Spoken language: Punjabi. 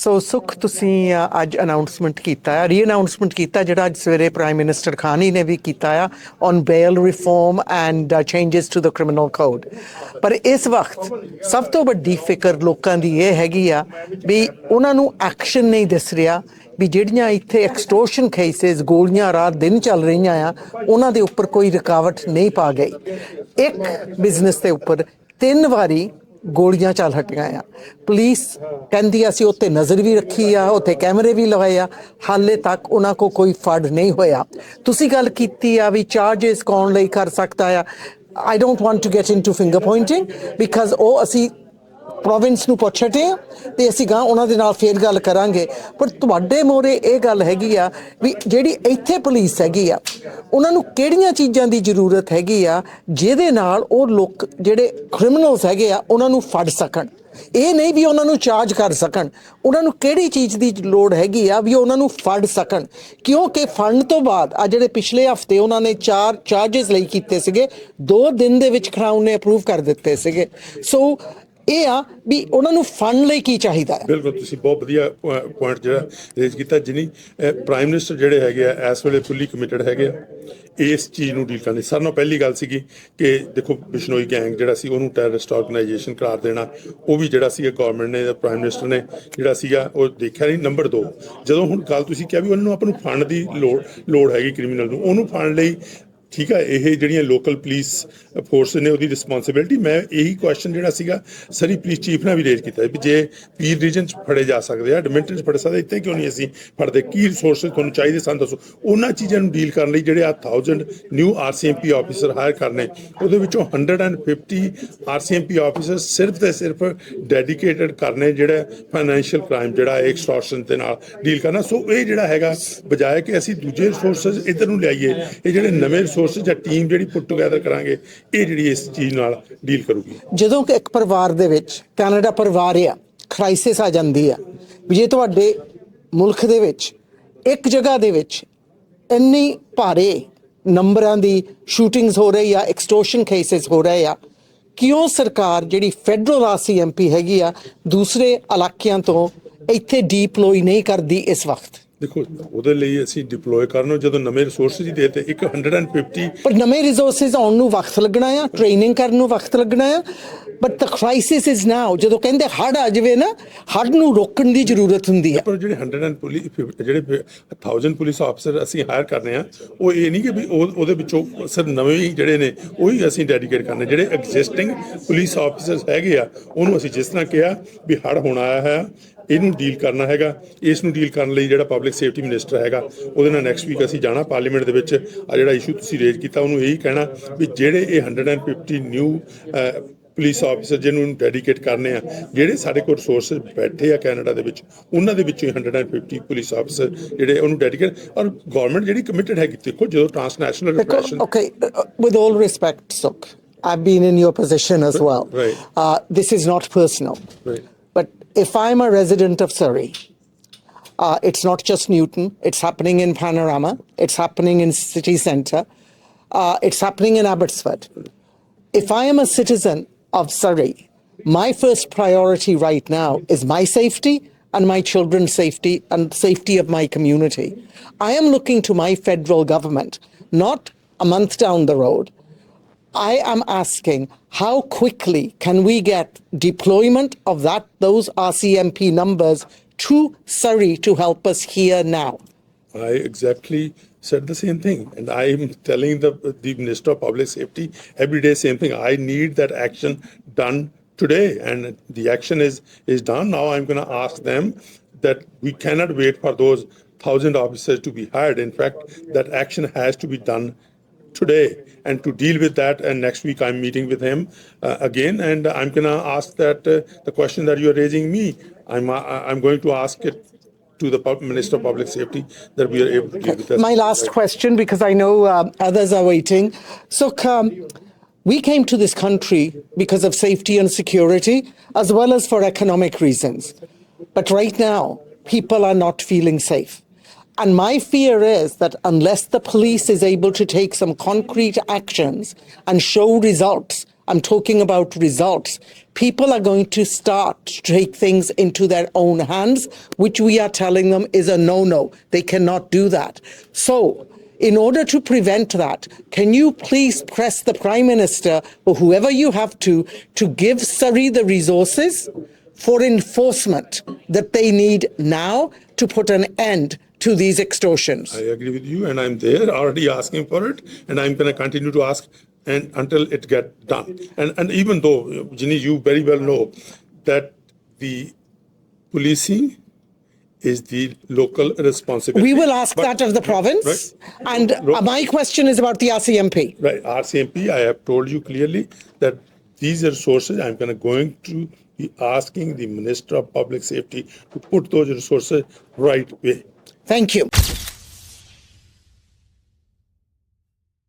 ਸੋ ਸੁਖ ਤੁਸੀਂ ਅੱਜ ਅਨਾਉਂਸਮੈਂਟ ਕੀਤਾ ਹੈ ਰੀ ਅਨਾਉਂਸਮੈਂਟ ਕੀਤਾ ਜਿਹੜਾ ਅੱਜ ਸਵੇਰੇ ਪ੍ਰਾਈਮ ਮਿਨਿਸਟਰ ਖਾਨੀ ਨੇ ਵੀ ਕੀਤਾ ਆ on bail reform and changes to the criminal code ਪਰ ਇਸ ਵਕਤ ਸਭ ਤੋਂ ਵੱਡੀ ਫਿਕਰ ਲੋਕਾਂ ਦੀ ਇਹ ਹੈਗੀ ਆ ਵੀ ਉਹਨਾਂ ਨੂੰ ਐਕਸ਼ਨ ਨਹੀਂ ਦਿਸ ਰਿਹਾ, ਵੀ ਜਿਹੜੀਆਂ ਇੱਥੇ ਐਕਸਟੋਰਸ਼ਨ ਕੇਸਿਸ ਗੋਲੀਆਂ ਰਾਤ ਦਿਨ ਚੱਲ ਰਹੀਆਂ ਆ, ਉਹਨਾਂ ਦੇ ਉੱਪਰ ਕੋਈ ਰੁਕਾਵਟ ਨਹੀਂ ਪਾ ਗਈ। ਇੱਕ ਬਿਜ਼ਨਸ ਦੇ ਉੱਪਰ ਤਿੰਨ ਵਾਰੀ ਗੋਲੀਆਂ ਚੱਲ ਹਟੀਆਂ ਆ। ਪੁਲਿਸ ਕਹਿੰਦੀ ਅਸੀਂ ਉੱਤੇ ਨਜ਼ਰ ਵੀ ਰੱਖੀ ਆ, ਉੱਥੇ ਕੈਮਰੇ ਵੀ ਲਗਾਏ ਆ। ਹਾਲੇ ਤੱਕ ਉਹਨਾਂ ਕੋ ਕੋਈ ਫੜ ਨਹੀਂ ਹੋਇਆ। ਤੁਸੀਂ ਗੱਲ ਕੀਤੀ ਆ ਵੀ ਚਾਰजेस ਕੌਣ ਲਈ ਕਰ ਸਕਦਾ ਆ? I don't want to get into finger pointing because ਉਹ ਅਸੀਂ ਪ੍ਰੋਵਿੰਸ ਨੂੰ ਪੁੱਛਟੇ ਆ ਤੇ ਅਸੀਂ ਗਾਂ ਉਹਨਾਂ ਦੇ ਨਾਲ ਫੇਰ ਗੱਲ ਕਰਾਂਗੇ। ਪਰ ਤੁਹਾਡੇ ਮੋਰੇ ਇਹ ਗੱਲ ਹੈਗੀ ਆ ਵੀ ਜਿਹੜੀ ਇੱਥੇ ਪੁਲਿਸ ਹੈਗੀ ਆ, ਉਹਨਾਂ ਨੂੰ ਕਿਹੜੀਆਂ ਚੀਜ਼ਾਂ ਦੀ ਜ਼ਰੂਰਤ ਹੈਗੀ ਆ ਜਿਹਦੇ ਨਾਲ ਉਹ ਲੋਕ ਜਿਹੜੇ ਕ੍ਰਿਮੀਨਲਸ ਹੈਗੇ ਆ, ਉਹਨਾਂ ਨੂੰ ਫੜ ਸਕਣ। ਇਹ ਨਹੀਂ ਵੀ ਉਹਨਾਂ ਨੂੰ ਚਾਰਜ ਕਰ ਸਕਣ। ਉਹਨਾਂ ਨੂੰ ਕਿਹੜੀ ਚੀਜ਼ ਦੀ ਲੋੜ ਹੈਗੀ ਆ ਵੀ ਉਹਨਾਂ ਨੂੰ ਫੜ ਸਕਣ। ਕਿਉਂਕਿ ਫੜਨ ਤੋਂ ਬਾਅਦ ਆ ਜਿਹੜੇ ਪਿਛਲੇ ਹਫ਼ਤੇ ਉਹਨਾਂ ਨੇ ਚਾਰ ਚਾਰजेस ਲਈ ਕੀਤੇ ਸੀਗੇ 2 ਦਿਨ ਦੇ ਵਿੱਚ ਕਰਾਊਨ ਨੇ ਅਪਰੂਵ ਕਰ ਦਿੱਤੇ ਸੀਗੇ। ਸੋ ਇਹ ਆ ਵੀ ਉਹਨਾਂ ਨੂੰ ਫੰਡ ਲਈ ਕੀ ਚਾਹੀਦਾ ਹੈ। ਬਿਲਕੁਲ, ਤੁਸੀਂ ਬਹੁਤ ਵਧੀਆ ਪੁਆਇੰਟ ਜਿਹੜਾ ਰੇਜ਼ ਕੀਤਾ, ਜਿਨੀ ਪ੍ਰਾਈਮ ਮਿਨਿਸਟਰ ਜਿਹੜੇ ਹੈਗੇ ਆ, ਇਸ ਵੇਲੇ ਫੁੱਲੀ ਕਮਿਟਡ ਹੈਗੇ ਆ, ਇਸ ਚੀਜ਼ ਨੂੰ ਡੀਲ ਕਰਨੀ ਸਾਰਿਆਂ ਨਾਲੋਂ ਪਹਿਲੀ ਗੱਲ ਸੀਗੀ ਕਿ ਦੇਖੋ, ਬਿਸ਼ਨੋਈ ਗੈਂਗ ਜਿਹੜਾ ਸੀ, ਉਹਨੂੰ ਟੈਰਰਿਸਟ ਆਰਗੇਨਾਈਜੇਸ਼ਨ ਕਰਾਰ ਦੇਣਾ, ਉਹ ਵੀ ਜਿਹੜਾ ਸੀ ਗਵਰਨਮੈਂਟ ਨੇ ਪ੍ਰਾਈਮ ਮਿਨਿਸਟਰ ਨੇ ਜਿਹੜਾ ਸੀਗਾ, ਉਹ ਦੇਖਿਆ ਨਹੀਂ। ਨੰਬਰ 2 ਜਦੋਂ ਹੁਣ ਗੱਲ ਤੁਸੀਂ ਕਿਹਾ ਵੀ ਉਹਨਾਂ ਨੂੰ ਆਪਾਂ ਨੂੰ ਫੰਡ ਦੀ ਲੋੜ ਲੋੜ ਹੈਗੀ ਕ੍ਰਿਮੀਨਲ ਨੂੰ, ਉਹਨੂੰ ਫੰਡ ਲਈ ਠੀਕ ਹੈ ਇਹ ਜਿਹੜੀਆਂ ਲੋਕਲ ਪੁਲਿਸ ਫੋਰਸ ਨੇ ਉਹਦੀ ਰਿਸਪੌਂਸਿਬਿਲਟੀ ਮੈਂ ਇਹੀ ਕੁਐਸਚਨ ਜਿਹੜਾ ਸੀਗਾ, ਸਰੀ ਪੁਲਿਸ ਚੀਫ ਨਾਲ ਵੀ ਰੇਜ਼ ਕੀਤਾ ਵੀ ਜੇ ਪੀਰ ਰੀਜਨ ਚ ਫੜੇ ਜਾ ਸਕਦੇ ਆ ਡਿਮੈਂਟਨ ਚ ਫੜ ਸਕਦੇ ਇੱਥੇ ਕਿਉਂ ਨਹੀਂ ਅਸੀਂ ਫੜਦੇ? ਕੀ ਰਿਸੋਰਸਸ ਤੁਹਾਨੂੰ ਚਾਹੀਦੇ ਸਾਨੂੰ ਦੱਸੋ? ਉਹਨਾਂ ਚੀਜ਼ਾਂ ਨੂੰ ਡੀਲ ਕਰਨ ਲਈ ਜਿਹੜੇ ਆ 1000 ਨਿਊ ਆਰਸੀਐਮਪੀ ਆਫੀਸਰ ਹਾਇਰ ਕਰਨੇ, ਉਹਦੇ ਵਿੱਚੋਂ 150 ਆਰਸੀਐਮਪੀ ਆਫੀਸਰ ਸਿਰਫ ਤੇ ਸਿਰਫ ਡੈਡੀਕੇਟਡ ਕਰਨੇ ਜਿਹੜਾ ਫਾਈਨੈਂਸ਼ੀਅਲ ਕ੍ਰਾਈਮ ਜਿਹੜਾ ਐਕਸਟੋਰਸ਼ਨ ਦੇ ਨਾਲ ਡੀਲ ਕਰਨਾ। ਸੋ ਇਹ ਜਿਹੜਾ ਹੈਗਾ, ਬਜਾਏ ਕਿ ਅਸੀਂ ਦੂਜੇ ਰਿਸੋਰਸਸ ਇਧਰ ਨੂੰ ਲਿਆਈਏ, ਇਹ ਜਿਹੜੇ ਨਵੇਂ ਰਿਸੋਰਸਸ ਜਾਂ ਟੀਮ ਜਿਹੜੀ ਪੁੱਟ ਟੁਗੇਦਰ ਕਰਾਂਗੇ, ਇਹ ਜਿਹੜੀ ਇਸ ਚੀਜ਼ ਨਾਲ ਡੀਲ ਕਰੂਗੀ। ਜਦੋਂ ਕਿ ਇੱਕ ਪਰਿਵਾਰ ਦੇ ਵਿੱਚ, ਕੈਨੇਡਾ ਪਰਿਵਾਰ ਆ ਕ੍ਰਾਈਸਿਸ ਆ ਜਾਂਦੀ ਆ, ਵੀ ਜੇ ਤੁਹਾਡੇ ਮੁਲਕ ਦੇ ਵਿੱਚ, ਇੱਕ ਜਗ੍ਹਾ ਦੇ ਵਿੱਚ ਇੰਨੀ ਭਾਰੇ ਨੰਬਰਾਂ ਦੀ ਸ਼ੂਟਿੰਗਸ ਹੋ ਰਹੀ ਆ ਐਕਸਟੋਰਸ਼ਨ ਕੇਸਿਸ ਹੋ ਰਹੇ ਆ, ਕਿਉਂ ਸਰਕਾਰ ਜਿਹੜੀ ਫੈਡਰਲ ਆਰਸੀਐਮਪੀ ਹੈਗੀ ਆ, ਦੂਸਰੇ ਇਲਾਕਿਆਂ ਤੋਂ ਇੱਥੇ ਡੀਪਲੋਈ ਨਹੀਂ ਕਰਦੀ ਇਸ ਵਕਤ? ਦੇਖੋ, ਉਹਦੇ ਲਈ ਅਸੀਂ ਡਿਪਲੋਏ ਕਰਨ, ਜਦੋਂ ਨਵੇਂ ਰਿਸੋਰਸਸ ਹੀ ਦੇਤੇ 150 ਪਰ ਨਵੇਂ ਰਿਸੋਰਸਸ ਆਉਣ ਨੂੰ ਵਕਤ ਲੱਗਣਾ ਆ ਟ੍ਰੇਨਿੰਗ ਕਰਨ ਨੂੰ ਵਕਤ ਲੱਗਣਾ ਆ but the crisis is now ਜਦੋਂ ਕਹਿੰਦੇ ਹੜ ਆ ਜਾਵੇ ਨਾ ਹੜ ਨੂੰ ਰੋਕਣ ਦੀ ਜ਼ਰੂਰਤ ਹੁੰਦੀ ਆ ਪਰ ਜਿਹੜੇ 100 ਪੁਲਿਸ ਜਿਹੜੇ 1000 ਪੁਲਿਸ ਆਫਸਰ ਅਸੀਂ ਹਾਇਰ ਕਰਨੇ ਆ ਉਹ ਇਹ ਨਹੀਂ ਕਿ ਵੀ ਉਹਦੇ ਵਿੱਚੋਂ ਸਿਰ ਨਵੇਂ ਹੀ ਜਿਹੜੇ ਨੇ, ਉਹੀ ਅਸੀਂ ਡੈਡੀਕੇਟ ਕਰਨੇ। ਜਿਹੜੇ ਐਗਜ਼ਿਸਟਿੰਗ ਪੁਲਿਸ ਆਫੀਸਰਸ ਹੈਗੇ ਆ, ਉਹਨੂੰ ਅਸੀਂ ਜਿਸ ਤਰ੍ਹਾਂ ਕਿਹਾ ਵੀ ਹੜ ਹੁਣ ਆਇਆ ਹੈ, ਇਹਨੂੰ ਡੀਲ ਕਰਨਾ ਹੈਗਾ। ਇਸ ਨੂੰ ਡੀਲ ਕਰਨ ਲਈ ਜਿਹੜਾ ਪਬਲਿਕ ਸੇਫਟੀ ਮਿਨਿਸਟਰ ਹੈਗਾ, ਉਹਦੇ ਨਾਲ ਨੈਕਸਟ ਵੀਕ ਅਸੀਂ ਜਾਣਾ ਪਾਰਲੀਮੈਂਟ ਦੇ ਵਿੱਚ। ਆ ਜਿਹੜਾ ਇਸ਼ੂ ਤੁਸੀਂ ਰੇਜ਼ ਕੀਤਾ, ਉਹਨੂੰ ਇਹੀ ਕਹਿਣਾ ਵੀ ਜਿਹੜੇ ਇਹ 150 ਨਿਊ ਪੁਲਿਸ ਆਫੀਸਰ ਜਿਹਨੂੰ ਡੈਡੀਕੇਟ ਕਰਨੇ ਆ ਜਿਹੜੇ ਸਾਡੇ ਕੋਲ ਰਿਸੋਰਸਸ ਬੈਠੇ ਆ ਕੈਨੇਡਾ ਦੇ ਵਿੱਚ ਉਹਨਾਂ ਦੇ ਵਿੱਚੋਂ ਹੀ 150 ਪੁਲਿਸ ਆਫੀਸਰ ਜਿਹੜੇ ਉਹਨੂੰ ਡੈਡੀਕੇਟ ਔਰ ਗਵਰਨਮੈਂਟ ਜਿਹੜੀ ਕਮਿਟਡ ਹੈਗੀ ਦੇਖੋ ਜਦੋਂ transnational repression Okay, uh, with all respect, Suk, I've been in your position as well. Right. Uh, this is not personal. Right. But if I'm a resident of Surrey, uh, it's not just Newton, it's happening in Panorama, it's happening in City Centre, uh, it's happening in Abbotsford. If I am a citizen of Surrey, my first priority right now is my safety and my children's safety and safety of my community. I am looking to my federal government, not a month down the road. I am asking how quickly can we get deployment of that those RCMP numbers to Surrey to help us here now? I exactly said the same thing, and I am telling the the Minister of Public Safety every day same thing. I need that action done today, and the action is is done. Now I'm going to ask them that we cannot wait for those thousand officers to be hired. In fact, that action has to be done today and to deal with that and next week i'm meeting with him uh, again and i'm going to ask that uh, the question that you're raising me i'm uh, i'm going to ask it to the minister of public safety that we are able to deal with My last question, because I know um, others are waiting. So, um, we came to this country because of safety and security, as well as for economic reasons. But right now, people are not feeling safe. And my fear is that unless the police is able to take some concrete actions and show results, I'm talking about results, people are going to start to take things into their own hands, which we are telling them is a no no. They cannot do that. So, in order to prevent that, can you please press the Prime Minister or whoever you have to to give Surrey the resources for enforcement that they need now to put an end to these extortions? I agree with you, and I'm there already asking for it, and I'm going to continue to ask and until it get done. And and even though, Ginny, you very well know that the policing is the local responsibility. We will ask But- that of the province. And uh, my question is about the RCMP. Right, RCMP, I have told you clearly that these resources, I'm gonna going to be asking the Minister of Public Safety to put those resources right way. Thank you.